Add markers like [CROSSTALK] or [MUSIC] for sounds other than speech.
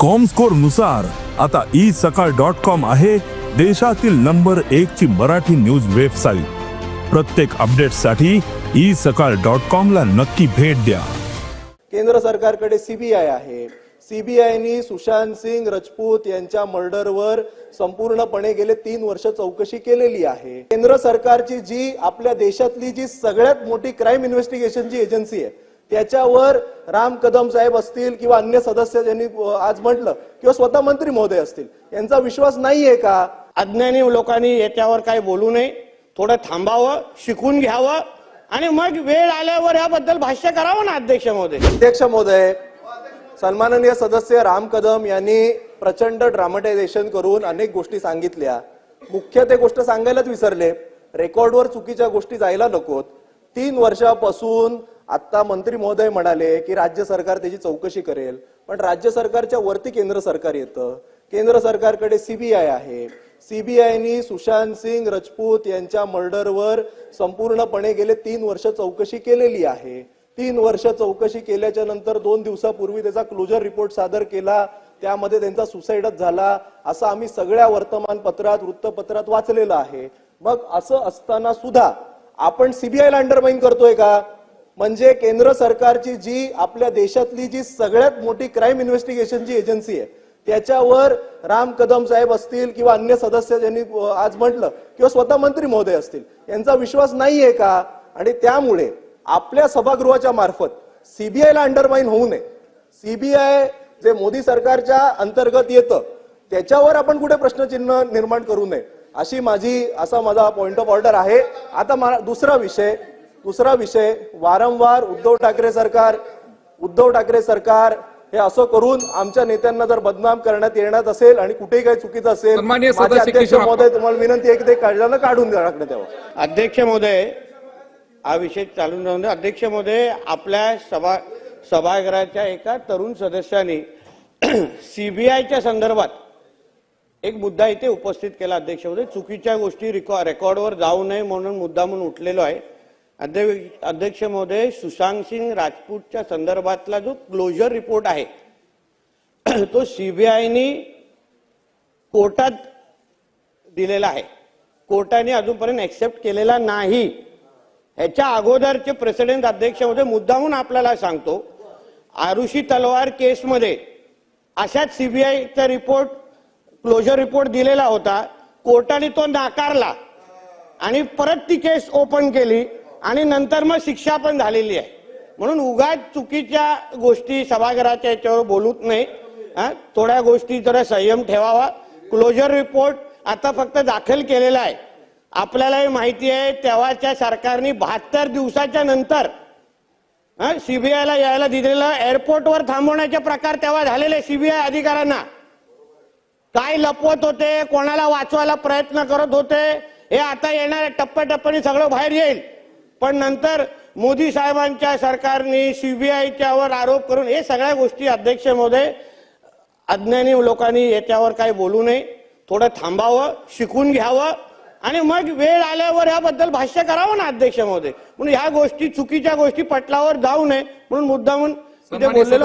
कॉमस्कोरनुसार आता ई सकाळ dot com आहे देशातील नंबर एक ची मराठी न्यूज वेबसाईट प्रत्येक अपडेटसाठी ई सकाळ डॉट कॉम ला नक्की भेट द्या. केंद्र सरकारकडे सीबीआय आहे. सीबीआयनी सुशांत सिंग राजपूत यांच्या मर्डरवर संपूर्णपणे गेले तीन वर्ष चौकशी केलेली आहे. केंद्र सरकारची जी आपल्या देशातली जी सगळ्यात मोठी क्राईम इन्व्हेस्टिगेशनची एजन्सी आहे त्याच्यावर राम कदम साहेब असतील किंवा अन्य सदस्य ज्यांनी आज म्हटलं किंवा स्वतः मंत्री महोदय असतील यांचा विश्वास नाहीये का? अज्ञानी लोकांनी याच्यावर काही बोलू नये. थोडं थांबावं शिकून घ्यावं आणि मग वेळ आल्यावर याबद्दल भाष्य करावं ना अध्यक्ष महोदय. अध्यक्ष महोदय सन्माननीय सदस्य राम कदम यांनी प्रचंड ड्रामटायझेशन करून अनेक गोष्टी सांगितल्या. मुख्य ते गोष्ट सांगायलाच विसरले. रेकॉर्डवर चुकीच्या गोष्टी जायला नकोत. तीन वर्षापासून आता मंत्री महोदय म्हणाले की राज्य सरकार त्याची चौकशी करेल. पण राज्य सरकारच्या वरती केंद्र सरकार येतं. केंद्र सरकारकडे सीबीआय आहे. सीबीआयनी सुशांत सिंग राजपूत यांच्या मर्डरवर संपूर्णपणे गेले तीन वर्ष चौकशी केलेली आहे. तीन वर्ष चौकशी केल्याच्यानंतर दोन दिवसापूर्वी त्याचा क्लोजर रिपोर्ट सादर केला. त्यामध्ये त्यांचा सुसाईडच झाला. असं आम्ही सगळ्या वर्तमानपत्रात वृत्तपत्रात वाचलेलं आहे. मग असं असताना सुद्धा आपण सीबीआयला अंडरमाइन करतोय का? म्हणजे केंद्र सरकारची जी आपल्या देशातली जी सगळ्यात मोठी क्राईम इन्व्हेस्टिगेशनची एजन्सी आहे त्याच्यावर राम कदम साहेब असतील किंवा अन्य सदस्य ज्यांनी आज म्हटलं किंवा स्वतः मंत्री महोदय असतील यांचा विश्वास नाहीये का? आणि त्यामुळे आपल्या सभागृहाच्या मार्फत सीबीआयला अंडरमाइन होऊ नये. सीबीआय जे मोदी सरकारच्या अंतर्गत येतं त्याच्यावर आपण कुठे प्रश्नचिन्ह निर्माण करू नये? अशी माझी असा माझा पॉइंट ऑफ ऑर्डर आहे. आता मला दुसरा विषय दुसरा विषय वारंवार उद्धव ठाकरे सरकार उद्धव ठाकरे सरकार हे असं करून आमच्या नेत्यांना जर बदनाम करण्यात येण्यात असेल आणि कुठेही काही चुकीचं असेल माझे सदस्य अध्यक्ष महोदय तुम्हाला विनंती आहे की ते काढल्यानं काढून टाकण्यात यावं अध्यक्ष महोदय हा विषय चालून जाऊन दे. अध्यक्ष महोदय आपल्या सभा सभागृहाच्या एका तरुण सदस्याने [CLEARS THROAT] सीबीआयच्या संदर्भात एक मुद्दा इथे उपस्थित केला अध्यक्ष महोदय चुकीच्या गोष्टी रिकॉ- रेकॉर्डवर जाऊ नये म्हणून मुद्दा म्हणून उठलेलो आहे. अध्यक्ष अध्यक्ष महोदय सुशांत सिंग राजपूतच्या संदर्भातला जो क्लोजर रिपोर्ट आहे [CLEARS THROAT] तो सीबीआयनी कोर्टात दिलेला आहे. कोर्टाने अजूनपर्यंत एक्सेप्ट केलेला नाही. ह्याच्या अगोदरचे प्रेसिडेंट अध्यक्ष होते मुद्दाहून आपल्याला सांगतो. आरुषी तलवार केसमध्ये अशाच सीबीआयचा रिपोर्ट क्लोजर रिपोर्ट दिलेला होता. कोर्टाने तो नाकारला. आणि परत ती केस ओपन केली आणि नंतर मग शिक्षा पण झालेली आहे. म्हणून उगाच चुकीच्या गोष्टी सभागृहाच्या याच्यावर बोलूत नाही थोड्या गोष्टी जरा संयम ठेवावा. क्लोजर रिपोर्ट आता फक्त दाखल केलेला आहे. आपल्यालाही माहिती आहे तेव्हाच्या सरकारने बहात्तर दिवसाच्या नंतर सीबीआयला यायला दिलेलं एअरपोर्टवर थांबवण्याचे प्रकार तेव्हा झालेले सीबीआय अधिकाऱ्यांना. काय लपवत होते कोणाला वाचवायला प्रयत्न करत होते. हे आता येणाऱ्या टप्प्याटप्प्याने सगळं बाहेर येईल. पण नंतर मोदी साहेबांच्या सरकारने सीबीआयच्या वर आरोप करून हे सगळ्या गोष्टी अध्यक्ष महोदय अज्ञानी लोकांनी याच्यावर काही बोलू नये. थोडं थांबावं शिकून घ्यावं. आणि मग वेळ आल्यावर याबद्दल भाष्य करावं ना अध्यक्ष महोदय. म्हणून ह्या गोष्टी चुकीच्या गोष्टी पटलावर जाऊ नये. म्हणून मुद्दा म्हणून इथे सन्माननीय बोललेलो